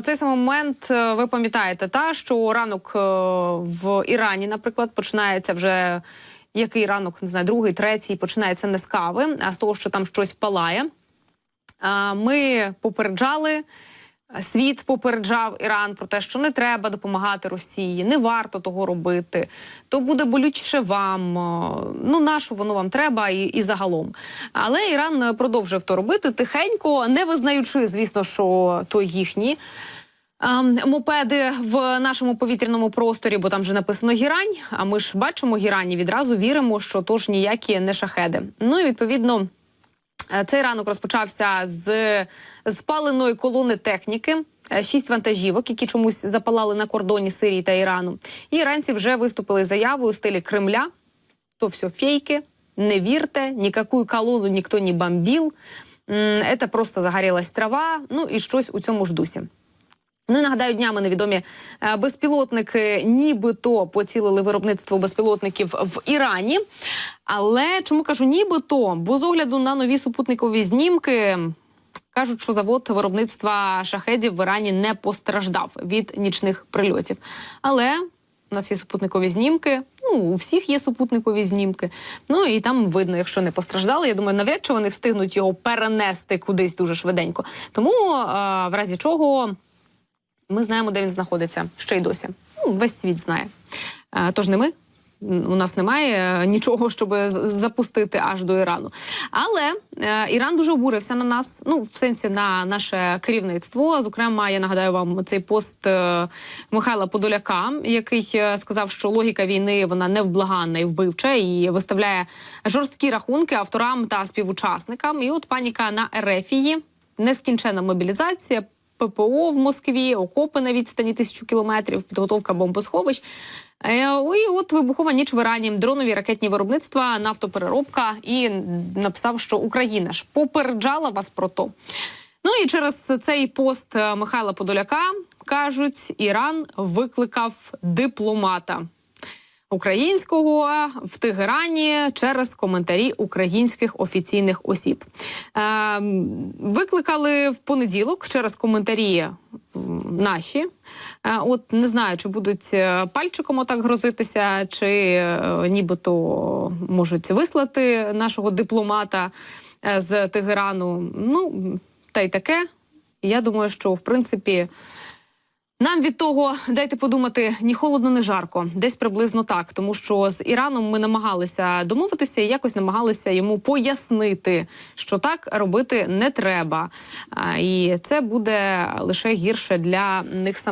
цей самий момент е, ви пам'ятаєте, та що ранок е, в Ірані, наприклад, починається вже який ранок, не знаю, другий, третій, починається не з кави, а з того, що там щось палає. Ми попереджали. Світ попереджав Іран про те, що не треба допомагати Росії, не варто того робити. То буде болючіше вам. Ну нащо воно вам треба і, і загалом. Але Іран е, продовжив то робити тихенько, не визнаючи, звісно, що то їхні. ем, Мопеди в нашому повітряному просторі, бо там вже написано гірань. А ми ж бачимо гірань відразу віримо, що то ж ніякі не шахеди. Ну і відповідно Е, Цей ранок розпочався з спаленої колони техніки. е, Шість вантажівок, які чомусь запалали на кордоні Сирії та Ірану. І іранці вже виступили заявою у стилі Кремля. То все фейки, не вірте, нікакую колону ніхто не бомбіл. Це просто загорілась трава. Ну і щось у цьому ж дусі. Ну нагадаю, днями невідомі е, безпілотники нібито поцілили виробництво безпілотників в Ірані. Але чому кажу нібито? Бо з огляду на нові супутникові знімки кажуть, що завод виробництва шахедів в Ірані не постраждав від нічних прильотів. Але у нас є супутникові знімки. Ну, у всіх є супутникові знімки. Ну і там видно, якщо не постраждали. Я думаю, навряд чи вони встигнуть його перенести кудись дуже швиденько. Тому, е, в разі чого. Ми знаємо, де він знаходиться ще й досі. Ну, весь світ знає. Е, Тож не ми. У нас немає е, нічого, щоб запустити аж до Ірану. Але е, Іран дуже обурився на нас, ну в сенсі на наше керівництво. Зокрема, я нагадаю вам цей пост е, Михайла Подоляка, який е, сказав, що логіка війни вона невблаганна і вбивча, і виставляє жорсткі рахунки авторам та співучасникам. І от паніка на Ерефії, нескінчена мобілізація. ППО в Москві, окопи на відстані тисячу кілометрів, підготовка бомбосховищ. Е, І от вибухова ніч в Ірані, дронові ракетні виробництва, нафтопереробка. І написав, що Україна ж попереджала вас про то. Ну і через цей пост е, Михайла Подоляка кажуть, Іран викликав дипломата українського в Тегерані через коментарі українських офіційних осіб. Е, викликали в понеділок через коментарі наші. Е, от не знаю, чи будуть е, пальчиком отак грозитися, чи е, нібито можуть вислати нашого дипломата з Тегерану. Ну та й таке. Я думаю, що в принципі. Нам від того дайте подумати ні холодно, ні жарко, десь приблизно так. Тому що з Іраном ми намагалися домовитися і якось намагалися йому пояснити, що так робити не треба. І це буде лише гірше для них самих.